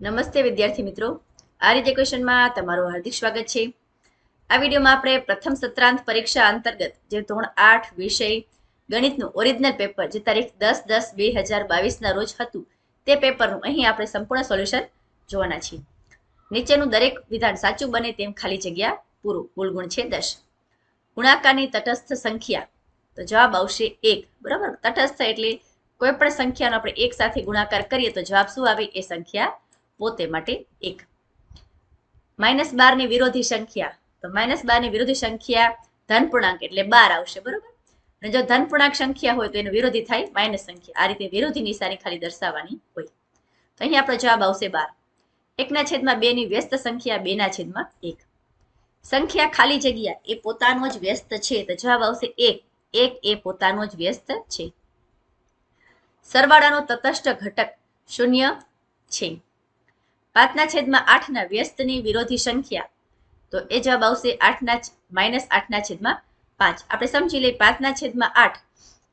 નમસ્તે વિદ્યાર્થી મિત્રો. આ રીતે ક્વેશ્ચનમાં તમારું હાર્દિક સ્વાગત છે. આ વિડીયોમાં આપણે પ્રથમ સત્રાંત પરીક્ષા અંતર્ગત જે ધોરણ આઠ વિષય ગણિતનું ઓરિજિનલ પેપર જે તારીખ દસ દસ બે હજાર બાવીસના રોજ હતું તે પેપરનું અહીં આપણે સંપૂર્ણ સોલ્યુશન જોવાના છીએ. નીચેનું દરેક વિધાન સાચું બને તેમ ખાલી જગ્યા પૂરું. કુલ ગુણ છે દસ. ગુણાકારની તટસ્થ સંખ્યા. તો જવાબ આવશે એક. બરાબર? તટસ્થ એટલે કોઈ પણ સંખ્યાનો આપણે એક સાથે ગુણાકાર કરીએ તો જવાબ શું આવે? એ સંખ્યા પોતે માટે એક. માઇનસ બારની વિરોધી સંખ્યા. તો માઇનસ બારની વિરોધી સંખ્યા ધન પૂર્ણાંક એટલે બાર આવશે, બરોબર? અને જો ધન પૂર્ણાંક સંખ્યા હોય તો એનો વિરોધી થાય માઇનસ સંખ્યા. આ રીતે વિરોધી નિશાની ખાલી દર્શાવવાની હોય. તો અહીં આપણો જવાબ આવશે બાર. એકના છેદમાં બે ની વ્યસ્ત સંખ્યા બેના છેદમાં એક. સંખ્યા ખાલી જગ્યા એ પોતાનો જ વ્યસ્ત છે. તો જવાબ આવશે એક. એક એ પોતાનો જ વ્યસ્ત છે. સરવાળાનો તટસ્થ ઘટક શૂન્ય છે. પાંચના છેદમાં આઠના વ્યસ્તની વિરોધી સંખ્યા. તો એ જવાબ આવશે આઠના માઇનસ આઠના છેદમાં પાંચ. આપણે સમજી લઈએ પાંચના છેદમાં આઠ.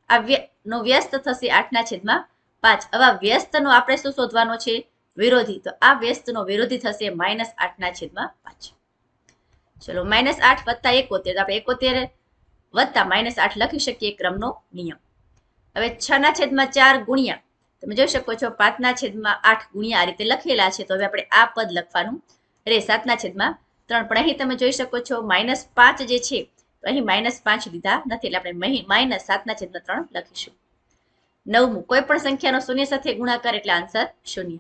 આ નો વ્યસ્ત થશે આઠના છેદમાં પાંચ. આવા વ્યસ્તનો આપણે શું શોધવાનો છે? વિરોધી. તો આ વ્યસ્તનો વિરોધી થશે માઇનસ આઠના છેદમાં પાંચ. ચલો, માઇનસ આઠ વત્તા એકોતેર. આપણે એકોતેર વત્તા માઇનસ આઠ લખી શકીએ ક્રમનો નિયમ. હવે છ ના છેદમાં ચાર ગુણ્યા તમે જોઈ શકો છો પાંચના છેદમાં આઠ ગુણ્યા આ રીતે લખેલા છે. તો હવે આપણે આ પદ લખવાનું રે સાતના છેદમાં ત્રણ. પણ અહીં તમે જોઈ શકો છો, માઇનસ પાંચ જે છે, તો અહીં માઇનસ પાંચ લીધા નથી. એટલે આપણે માઇનસ સાતના છેદમાં ત્રણ લખીશું. નવમું. કોઈ પણ સંખ્યાનો શૂન્ય સાથે ગુણાકાર એટલે આન્સર શૂન્ય.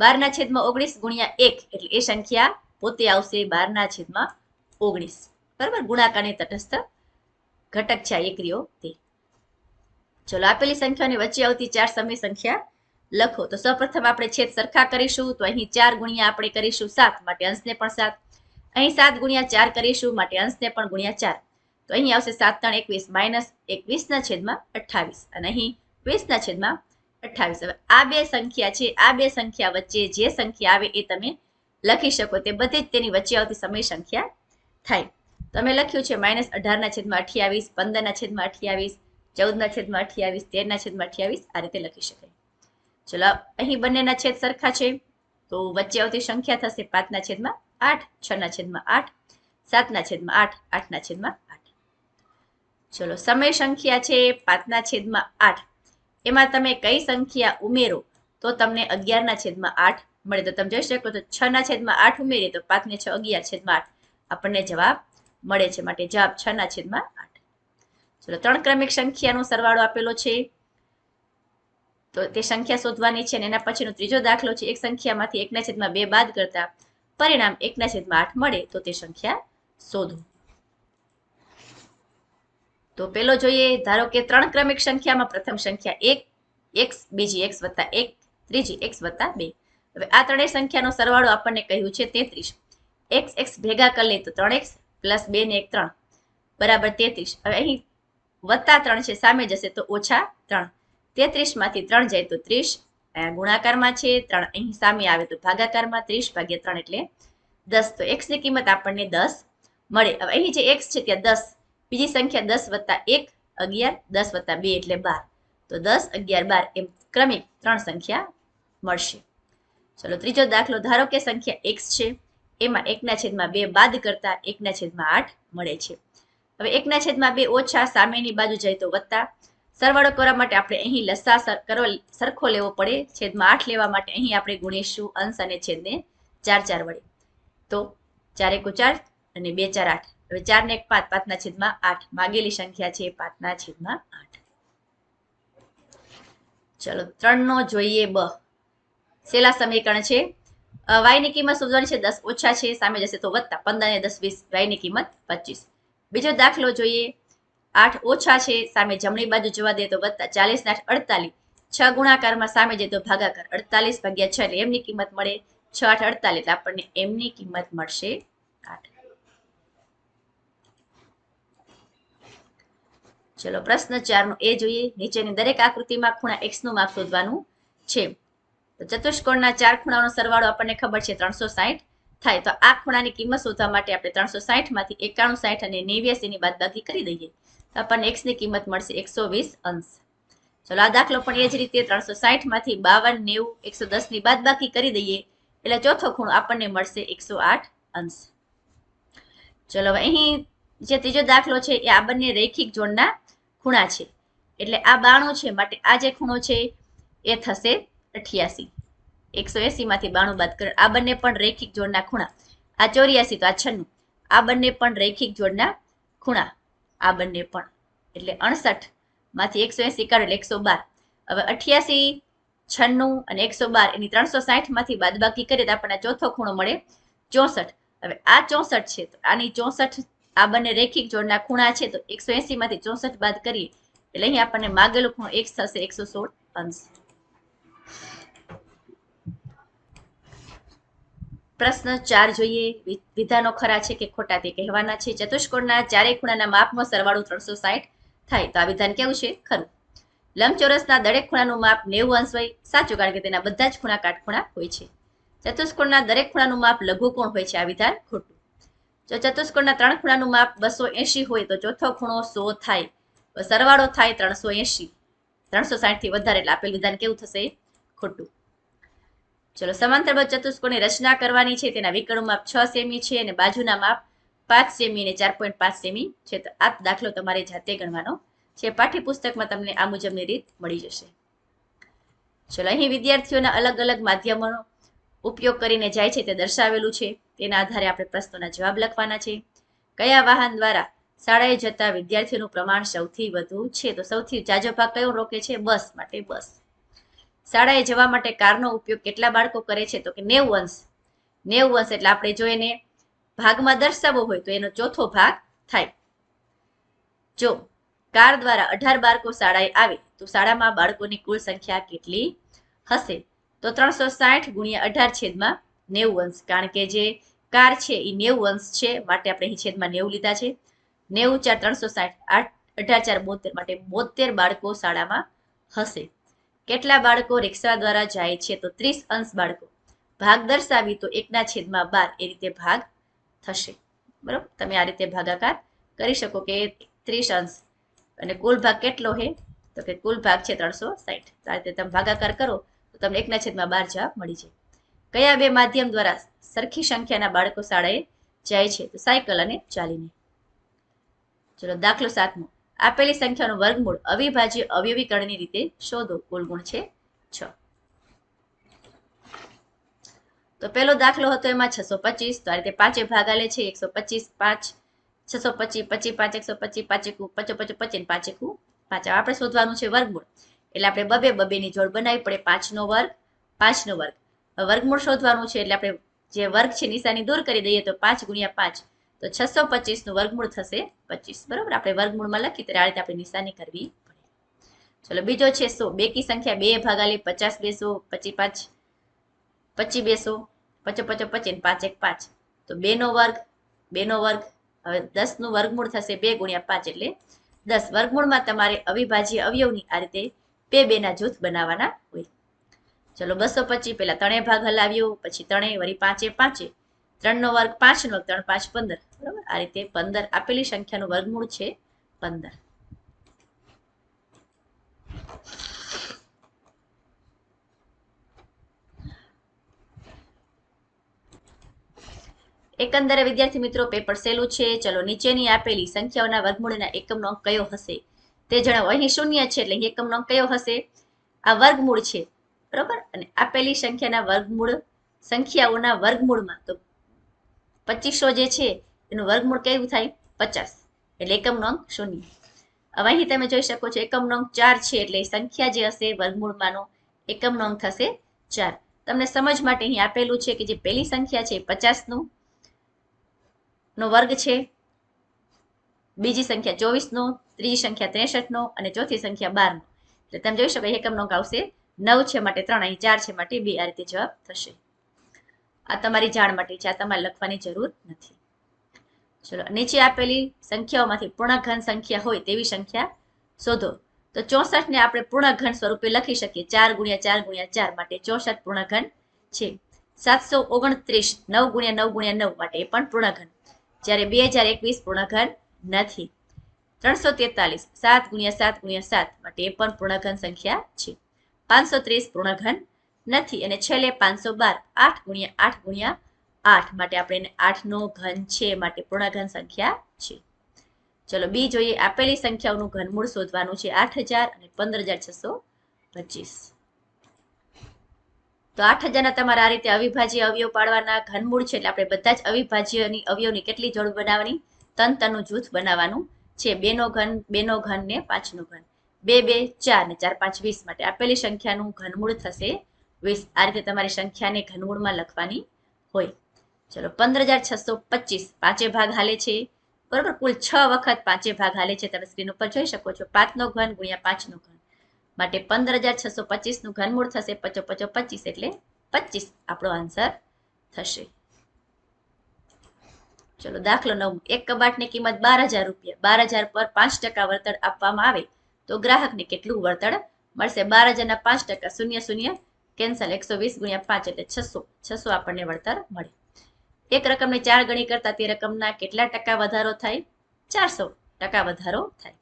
બારના છેદમાં ઓગણીસ ગુણ્યા એક એટલે એ સંખ્યા પોતે આવશે બારના છેદમાં ઓગણીસ. બરાબર? ગુણાકારની તટસ્થ ઘટક છે આ એકરીઓ તે. ચલો આપેલી સંખ્યાની વચ્ચે આવતી ચાર સમય સંખ્યા લખો. તો સૌપ્રથમ આપણે છેદ સરખા કરીશું, તો અહીં ચાર ગુણ્યા આપણે કરીશું સાત, માટે અંશને પણ સાત. અહીં સાત ગુણ્યા ચાર કરીશું, માટે અંશને પણ ગુણ્યા ચાર. તો અહીં આવશે સાત, ત્રણ, એકવીસ, માઇનસ એકવીસના છેદમાં અઠ્ઠાવીસ અને અહીં વીસના છેદમાં અઠ્ઠાવીસ. હવે આ બે સંખ્યા છે, આ બે સંખ્યા વચ્ચે જે સંખ્યા આવે એ તમે લખી શકો. તે બધી જ તેની વચ્ચે આવતી સમય સંખ્યા થાય. તમે લખ્યું છે માઇનસ અઢારના છેદમાં અઠ્યાવીસ, પંદરના છેદમાં અઠ્યાવીસ ચૌદના છેદમાં અઠ્યાવીસ, તેરના છેદમાં અઠ્યાવીસ, આ રીતે લખી શકાય. ચલો, અહીં બંનેના છેદ સરખા છે. તો વચ્ચે આવતી સંખ્યા થશે પાંચના છેદમાં આઠ, છના છેદમાં આઠ, સાતના છેદમાં આઠ, આઠના છેદમાં આઠ. ચલો, સમય સંખ્યા છે પાંચના છેદમાં આઠ. એમાં તમે કઈ સંખ્યા ઉમેરો તો તમને અગિયારના છેદમાં આઠ મળે. તો તમે જોઈ શકો તો છના છેદમાં આઠ ઉમેરીએ તો પાંચને છ અગિયાર છેદમાં આઠ આપણને જવાબ મળે છે. માટે જવાબ છના છેદમાં આઠ. ચલો ત્રણ ક્રમિક સંખ્યાનો સરવાળો આપેલો છે. તો તે સંખ્યા શોધવાની છે અને એના પછીનો ત્રીજો દાખલો છે. એક સંખ્યામાંથી એકના છેદમાં બે બાદ કરતા પરિણામ એકના છેદમાં આઠ મળે તો તે સંખ્યા શોધો. તો પેલો જોઈએ, ધારો કે ત્રણ ક્રમિક સંખ્યામાં પ્રથમ સંખ્યા એક એક્સ બીજી એક્સ વત્તા એક, ત્રીજી એક્સ વત્તા બે. હવે આ ત્રણેય સંખ્યાનો સરવાળો આપણને કહ્યું છે તેત્રીસ. એક્સ એક્સ ભેગા કરી લે તો ત્રણ એક્સ પ્લસ બે ને એક ત્રણ. બરાબર તેત્રીસ. હવે અહીં વત્તા ત્રણ છે, સામે જશે તો ઓછા ત્રણ. તેત્રીસમાંથી ત્રણ જાય તો ત્રીસ. ગુણાકારમાં છે, ત્રણ. અહીં સામે આવે તો ભાગાકારમાં ત્રીસ ભાગ્યા ત્રણ એટલે દસ. તો એક્સની કિંમત આપણને દસ મળે. હવે અહીં જે એક્સ છે, ત્યાં દસ. બીજી સંખ્યા દસ વત્તા એક અગિયાર, દસ વત્તા બે એટલે બાર. તો દસ અગિયાર બાર એમ ક્રમિક ત્રણ સંખ્યા મળશે. ચલો, ત્રીજો દાખલો. ધારો કે સંખ્યા એક્સ છે, એમાં એકના છેદમાં બે બાદ કરતા એકના છેદમાં આઠ મળે છે. હવે એકના છેદમાં બે ઓછા સામેની બાજુ જાય તો વત્તા. સરવાળો કરવા માટે આપણે અહીં લસા સર કરો સરખો લેવો પડે. છેદમાં આઠ લેવા માટે અહીં આપણે ગુણીશું અંશ અને છેદને ચાર ચાર વડે. તો ચાર એકુ ચાર અને બે ચાર આઠ. હવે ચાર ને એક પાંચ, પાંચના છેદમાં આઠ. માગેલી સંખ્યા છે પાંચના છેદમાં આઠ. ચલો, ત્રણનો જોઈએ બ. છેલ્લા સમીકરણ છે. વાયની કિંમત શોધવાની છે. દસ ઓછા છે, સામે જશે તો વત્તા. પંદર ને દસ, વીસ. વાયની કિંમત પચીસ. બીજો દાખલો જોઈએ. આઠ ઓછા છે, સામે જમણી બાજુ જોવા દે તો વત્તા ચાલીસ ને આઠ અડતાલીસ. છ ગુણાકારમાં સામે જાય તો ભાગાકાર અડતાલીસ ભાગ્યા છ એટલે એમની કિંમત મળે છ આઠ અડતાલીસ. આપણને એમની કિંમત મળશે આઠ. ચલો, પ્રશ્ન ચારનું એ જોઈએ. નીચેની દરેક આકૃતિમાં ખૂણા એક્સનું માપ શોધવાનું છે. તો ચતુષ્કોણના ચાર ખૂણાનો સરવાળો આપણને ખબર છે ત્રણસો સાહીઠ. થાય તો આ ખૂણાની કિંમત શોધવા માટે આપણે ત્રણસો સાહીઠમાંથી એકાણું સાહીઠ અને નેવ્યાસી ની બાદબાકી કરી દઈએ. તો આપણને એક્સની કિંમત મળશે એકસો વીસ અંશ. ચલો આ દાખલો પણ એ જ રીતે ત્રણસો સાઠમાંથી બાવન, નેવું, એકસો દસની બાદ બાકી કરી દઈએ. એટલે ચોથો ખૂણો આપણને મળશે એકસો આઠ અંશ. ચલો અહીં જે ત્રીજો દાખલો છે એ આ બંને રૈખિક જોડના ખૂણા છે. એટલે આ બાણું છે, માટે આ જે ખૂણો છે એ થશે અઠ્યાસી. એકસો એસી માંથી બાણું બાદ કરે. આ બંને પણ રેખિક જોડના ખૂણા. આ ચોર્યાસી તો આ છન્નું. આ બંને પણ રેખિક જોડના ખૂણા. આ બંને પણ. એટલે અણસઠમાંથી એકસો એસી કાઢો એટલે એકસો બાર. હવે અઠ્યાસી, છન્નું અને એકસો બાર એની ત્રણસો સાઠમાંથી બાદબાકી કરીએ તો આપણને ચોથો ખૂણો મળે ચોસઠ. હવે આ ચોસઠ છે તો આની ચોસઠ આ બંને રેખિક જોડના ખૂણા છે તો એકસો એસી માંથી ચોસઠ બાદ કરીએ. એટલે અહીં આપણને માગેલું ખૂણો એક થશે એકસો સોળ અંશ. પ્રશ્ન ચાર જોઈએ. વિધાનો ખરા છે કે ખોટા તે કહેવાના છે. ચતુષ્કોણના ચારેય ખૂણાના માપનો સરવાળો ત્રણસો સાઠ થાય. તો આ વિધાન કેવું છે? ખરું. લંબચોરસના દરેક ખૂણાનું માપ નેવું અંશ હોય. સાચું કારણ કે તેના બધા જ ખૂણા કાટખૂણા હોય છે. ચતુષ્કોણના દરેક ખૂણાનું માપ લઘુકોણ હોય છે. આ વિધાન ખોટું. જો ચતુષ્કોણના ત્રણ ખૂણાનું માપ બસો એંશી હોય તો ચોથો ખૂણો સો થાય. સરવાળો થાય ત્રણસો એંશી. ત્રણસો સાઠથી વધારે. એટલે આપેલ વિધાન કેવું થશે? ખોટું. ચલો સમાંતરબદ્ધ ચતુષ્કોણની રચના કરવાની છે. તેના વિકર્ણનું માપ છ સેમી છે અને બાજુના માપ પાંચ સેમી અને ચાર પોઈન્ટ પાંચ સેમી છે. તો આ દાખલો તમારે જાતે ગણવાનો છે. પાઠ્યપુસ્તકમાં તમને આ મુજબની રીત મળી જશે. ચલો, અહીં વિદ્યાર્થીઓના અલગ અલગ માધ્યમોનો ઉપયોગ કરીને જાય છે. તે દર્શાવેલું છે. તેના આધારે આપણે પ્રશ્નોના જવાબ લખવાના છે. કયા વાહન દ્વારા શાળાએ જતા વિદ્યાર્થીઓનું પ્રમાણ સૌથી વધુ છે? તો સૌથી જાજો ભાગ કયો રોકે છે? બસ માટે બસ. શાળાએ જવા માટે કારનો ઉપયોગ કેટલા બાળકો કરે છે તો કે નેવું અંશ નેવું અંશ એટલે આપણે જો એને ભાગમાં દર્શાવવો હોય તો એનો ચોથો ભાગ થાય. જો કાર દ્વારા અઢાર બાળકો શાળાએ આવે તો શાળામાં બાળકોની કુલ સંખ્યા કેટલી હશે? તો ત્રણસો સાઠ ગુણ્યા અઢાર છેદમાં નેવું અંશ કારણ કે જે કાર છે એ નેવું અંશ છે, માટે આપણે અહીં છેદમાં નેવું લીધા છે. નેવું ચાર ત્રણસો સાઠ, આઠ, અઢાર ચાર બોતેર, માટે બોતેર બાળકો શાળામાં હશે. કેટલા બાળકો રિક્ષા દ્વારા જાય છે તો ત્રીસ અંશ બાળકો. ભાગ દર્શાવી તો એકના છેદમાં બાર એ રીતે ભાગ થશે. બરોબર? તમે આ રીતે ભાગાકાર કરી શકો કે ત્રીસ અંશ. અને કુલ ભાગ કેટલો છે તો કે કુલ ભાગ છે ત્રણસો સાઠ આ રીતે તમે ભાગાકાર કરો તો તમને એકના છેદમાં બાર જવાબ મળી જાય. કયા બે માધ્યમ દ્વારા સરખી સંખ્યાના બાળકો શાળાએ જાય છે? તો સાયકલ અને ચાલીને. ચલો દાખલો સાતમો. આપેલી સંખ્યાનું વર્ગમૂળ અવિભાજ્ય અવયવીકરણની રીતે શોધો. કુલ ગુણ છે છ. તો પહેલો દાખલો હતો એમાં છસો પચીસ. તો આ રીતે પાંચે ભાગ લે છે એકસો પચીસ, પાંચ, છસો પચીસ પચીસ, પાંચ, એકસો પચીસ, પાંચ, એકુ, પચો પચો, પચીસ પાંચ, એકુ, પાંચ. આપણે શોધવાનું છે વર્ગમૂળ. એટલે આપણે બબે બબેની જોડ બનાવી પડે પાંચનો વર્ગ પાંચનો વર્ગ. વર્ગમૂળ શોધવાનું છે એટલે આપણે જે વર્ગ છે નિશાની દૂર કરી દઈએ તો પાંચ ગુણ્યા પાંચ. તો છસો પચીસનું વર્ગમૂળ થશે પચીસ. બરાબર? આપણે વર્ગમૂળમાં લખી ત્યારે આ રીતે આપણે નિશાની કરવી પડે. ચલો, બીજો છે સો. બેકી સંખ્યા બે ભાગાલી પચાસ બેસો, પચી પાંચ, પચી બેસો, પચો પચો, પચી પાંચ એક પાંચ. તો બેનો વર્ગ બેનો વર્ગ, હવે દસનું વર્ગમૂળ થશે બે ગુણ્યા પાંચ એટલે દસ. વર્ગમૂળમાં તમારે અવિભાજ્ય અવયવની આ રીતે બે બેના જૂથ બનાવવાના હોય. ચલો, બસો પચીસ પહેલા ત્રણેય ભાગ હલાવ્યો, પછી ત્રણેય, વળી પાંચે પાંચે. ત્રણનો વર્ગ પાંચનો, ત્રણ પાંચ પંદર. બરાબર? આ રીતે પંદર આપેલી સંખ્યાનું વર્ગમૂળ છે પંદર. એકંદરે વિદ્યાર્થી મિત્રો, પેપર સહેલું છે. ચલો, નીચેની આપેલી સંખ્યાઓના વર્ગમૂળના એકમનો અંક કયો હશે? તે જણાવો. અહીં શૂન્ય છે એટલે એકમનો અંક કયો હશે? આ વર્ગમૂળ છે. બરોબર? અને આપેલી સંખ્યાના વર્ગમૂળ સંખ્યાઓના વર્ગમૂળમાં તો પચીસો જે છે, એનું વર્ગમૂળ કેવું થાય? પચાસ. એટલે એકમનો અંક શૂન્ય. હવે અહીં તમે જોઈ શકો છો, એકમનો અંક ચાર છે, એટલે સંખ્યા જે હશે, વર્ગમૂળમાંનો એકમનો અંક થશે ચાર. તમને સમજ માટે અહીં આપેલું છે કે જે પહેલી સંખ્યા છે પચાસનું, નો વર્ગ છે, બીજી સંખ્યા ચોવીસનો, ત્રીજી સંખ્યા ત્રેસઠનો અને ચોથી સંખ્યા બારનો. એટલે તમે જોઈ શકો એકમનો અંક આવશે નવ છે માટે ત્રણ, અહીં ચાર છે માટે બે, આ રીતે જવાબ થશે. આ તમારી જાણ માટે છે, આ તમારે લખવાની જરૂર નથી. ચલો, નીચે આપેલી સંખ્યાઓમાંથી પૂર્ણઘન સંખ્યા હોય તેવી સંખ્યા શોધો. તો ચોસઠ ને આપણે પૂર્ણઘન સ્વરૂપે લખી શકીએ. ચાર ગુણ્યા ચાર ગુણ્યા ચાર માટે ચોસઠ પૂર્ણઘન છે. સાતસો ઓગણત્રીસ, નવ ગુણ્યા નવ ગુણ્યા નવ માટે એ પણ પૂર્ણઘન જ્યારે બે હજાર એકવીસ પૂર્ણઘન નથી. ત્રણસો તેતાલીસ, સાત ગુણ્યા સાત ગુણ્યા સાત માટે એ પણ પૂર્ણઘન સંખ્યા છે. પાંચસો ત્રીસ પૂર્ણઘન નથી. અને છેલ્લે પાંચસો બાર, આઠ ગુણ્યા આઠ ગુણ્યા આઠ માટે આપણે એને આઠનો ઘન છે માટે પૂર્ણઘન સંખ્યા છે. ચલો બી જોઈએ. આપેલી સંખ્યાઓનું ઘનમૂળ શોધવાનું છે આઠ હજાર અને પંદર હજાર છસો પચીસ. તો આઠ હજારના તમારે આ રીતે અવિભાજ્ય અવયવ પાડવાના ઘનમૂળ છે એટલે આપણે બધા જ અવિભાજ્યની અવયવની કેટલી જોડ બનાવવાની? તન તનનું જૂથ બનાવવાનું છે. બેનો ઘન બેનો ઘન ને પાંચનો ઘન. બે બે, ચાર ને ચાર, પાંચ, વીસ માટે આપેલી સંખ્યાનું ઘનમૂળ થશે વીસ આ રીતે તમારી સંખ્યાને ઘનમૂળમાં લખવાની હોય. ચલો પંદર હજાર છસો પચીસ પાંચે ભાગ હાલે છે. બરોબર, કુલ છ વખત પાંચે ભાગ હાલે છે. તમે સ્ક્રીન ઉપર જોઈ શકો છો. પાંચનો ઘન ગુણ્યા પાંચનો ઘન. માટે પંદર હજાર છસો પચીસનું ઘનમૂળ થશે. પચો પચો પચીસ એટલે પચીસ. આપણો આન્સર થશે. ચલો, દાખલો નવ એક કબાટની કિંમત બાર હજાર રૂપિયા. બાર હજાર પર પાંચ ટકા વળતર આપવામાં આવે તો ગ્રાહકને કેટલું વળતર મળશે? બાર હજારના પાંચ ટકા. શૂન્ય શૂન્ય. કેન્સલ એકસો વીસ ગુણ્યા પાંચ એટલે છસો. છસો આપણને વળતર મળે. એક રકમને ચાર ગણી કરતા તે રકમના કેટલા ટકા વધારો થાય? ચારસો ટકા વધારો થાય.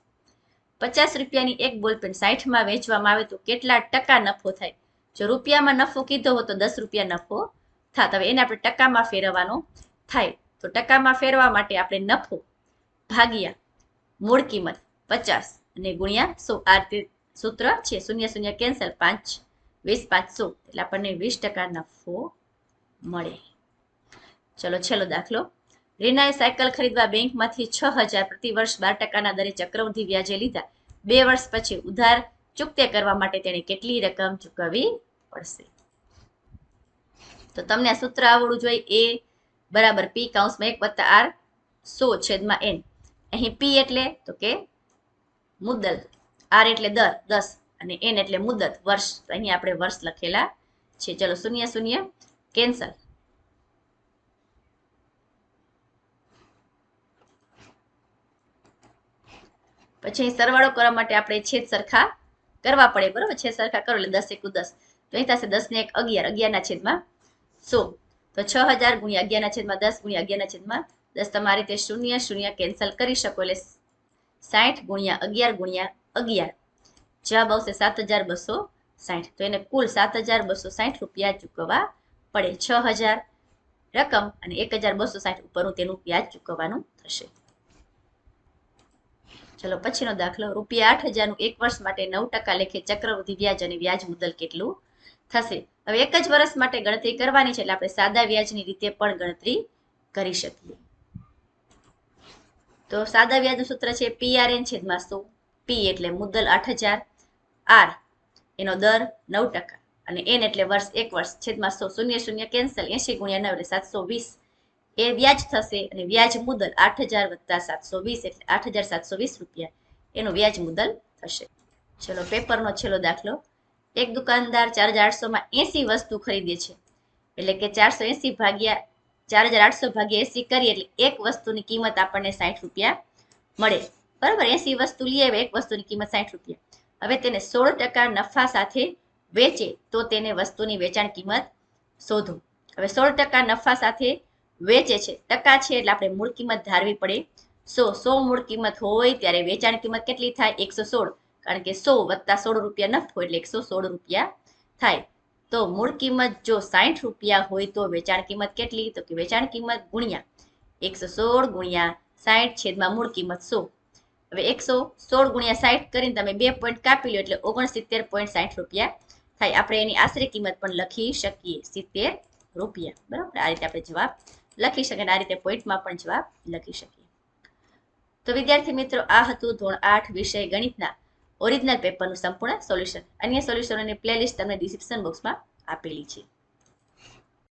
પચાસ રૂપિયાની એક બોલપેન સાઠમાં વેચવામાં આવે તો કેટલા ટકા નફો થાય? જો રૂપિયામાં નફો કીધો હોય તો દસ રૂપિયા નફો થાત. હવે એને આપણે ટકામાં ફેરવવાનો થાય. તો ટકામાં ફેરવા માટે આપણે નફો ભાગ્યા મૂળ કિંમત પચાસ અને ગુણ્યા સો. આ સૂત્ર છે. શૂન્ય શૂન્ય, કેન્સલ પાંચ વીસ પાંચસો એટલે આપણને વીસ ટકા નફો મળે. ચલો, છેલ્લો દાખલો. રીનાએ સાયકલ ખરીદવા બેંકમાંથી છ હજાર પ્રતિ વર્ષ બાર ટકાના દરે ચક્રવૃદ્ધિ વ્યાજે લીધા. બે વર્ષ પછી ઉધાર ચૂકતે કરવા માટે તેણે કેટલી રકમ ચૂકવવી પડશે? તો તમને આ સૂત્ર આવડવું જોઈએ. એ બરાબર પી કાઉન્સમાં એક વત્તા આર સો છેદમાં એન. અહીં પી એટલે તો કે મુદ્દલ. આર એટલે દર, દસ. અને એન એટલે મુદત, વર્ષ. અહીં આપણે વર્ષ લખેલા છે. ચલો, શૂન્ય શૂન્ય. કેન્સલ પછી અહીં સરવાળો કરવા માટે આપણે છેદ સરખા કરવા પડે, બરોબર? છેદ સરખા કરો, એટલે દસ એકુ દસ. તો અહીં થશે દસ ને એક અગિયાર, અગિયારના છેદમાં સો તો છ હજાર ગુણ્યા અગિયારના છેદમાં દસ ગુણ્યા અગિયારના છેદમાં દસ. તમારી રીતે શૂન્ય શૂન્ય કેન્સલ કરી શકો, એટલે સાઠ ગુણ્યા અગિયાર ગુણ્યા અગિયાર. જવાબ આવશે સાત હજાર બસો સાઠ. તો એને કુલ સાત હજાર બસો સાઠ રૂપિયા ચૂકવવા પડે. છ હજાર રકમ અને એક હજાર બસો સાઠ ઉપરનું તેનું વ્યાજ ચૂકવવાનું થશે. ચલો, પછીનો દાખલો. રૂપિયા આઠ હજારનું એક વર્ષ માટે નવ ટકા લેખે ચક્રવૃદ્ધિ વ્યાજ અને વ્યાજ મુદ્દલ કેટલું થશે? હવે એક જ વર્ષ માટે ગણતરી કરવાની છે એટલે આપણે સાદા વ્યાજની રીતે પણ ગણતરી કરી શકીએ. તો સાદા વ્યાજનું સૂત્ર છે પીઆરએન છેદમાં સો. પી એટલે મુદ્દલ આઠ હજાર. આર. એનો દર નવ ટકા. અને એન એટલે વર્ષ, એક વર્ષ, છેદમાં સો, શૂન્ય શૂન્ય, કેન્સલ એસી ગુણ્યા નવ એટલે સાતસો વીસ. એ વ્યાજ થશે અને વ્યાજ મુદલ આઠ હજાર વત્તા સાતસો વીસ એટલે આઠ હજાર સાતસો વીસ રૂપિયા. એનું વ્યાજ મુદલ થશે. ચલો, પેપરનો છેલ્લો દાખલો. એક દુકાનદાર ચાર હજાર આઠસોમાં એસી વસ્તુ ખરીદે છે. એટલે કે ચારસો એસી ભાગ્યા, ચાર હજાર આઠસો ભાગ્યા એસી કરીએ એટલે એક વસ્તુની કિંમત આપણને સાઠ રૂપિયા મળે. બરાબર? એસી વસ્તુ લઈએ એક વસ્તુની કિંમત સાઠ રૂપિયા. હવે તેને સોળ ટકા નફા સાથે વેચે, તો તેને વસ્તુની વેચાણ કિંમત શોધો. હવે સોળ ટકા નફા સાથે વેચે છે. ટકા છે એટલે આપણે મૂળ કિંમત ધારવી પડે. સો સો મૂળ કિંમત હોય ત્યારે વેચાણ કિંમત કેટલી થાય? એકસો સોળ. કારણ કે સો વત્તા સોળ રૂપિયા નફો એટલે એકસો સોળ રૂપિયા થાય. તો મૂળ કિંમત જો સાઠ રૂપિયા હોય તો વેચાણ કિંમત કેટલી? તો કે વેચાણ કિંમત ગુણ્યા એકસો સોળ ગુણ્યા સાઠ છેદમાં મૂળ કિંમત સો. હવે એકસો સોળ ગુણ્યા સાઠ કરીને તમે બે પોઈન્ટ કાપી લો એટલે ઓગણસિત્તેર પોઈન્ટ સાઠ રૂપિયા થાય. આપણે એની આશરે કિંમત પણ લખી શકીએ. સિત્તેર રૂપિયા. બરાબર? આ રીતે આપણે જવાબ લખી શકીએ અને આ રીતે પોઈન્ટમાં પણ જવાબ લખી શકીએ. તો વિદ્યાર્થી મિત્રો, આ હતું ધોરણ આઠ વિષય ગણિતના ઓરિજિનલ પેપરનું સંપૂર્ણ સોલ્યુશન અન્ય સોલ્યુશનોની પ્લેલિસ્ટ તમને ડિસ્ક્રિપ્શન બોક્સમાં આપેલી છે.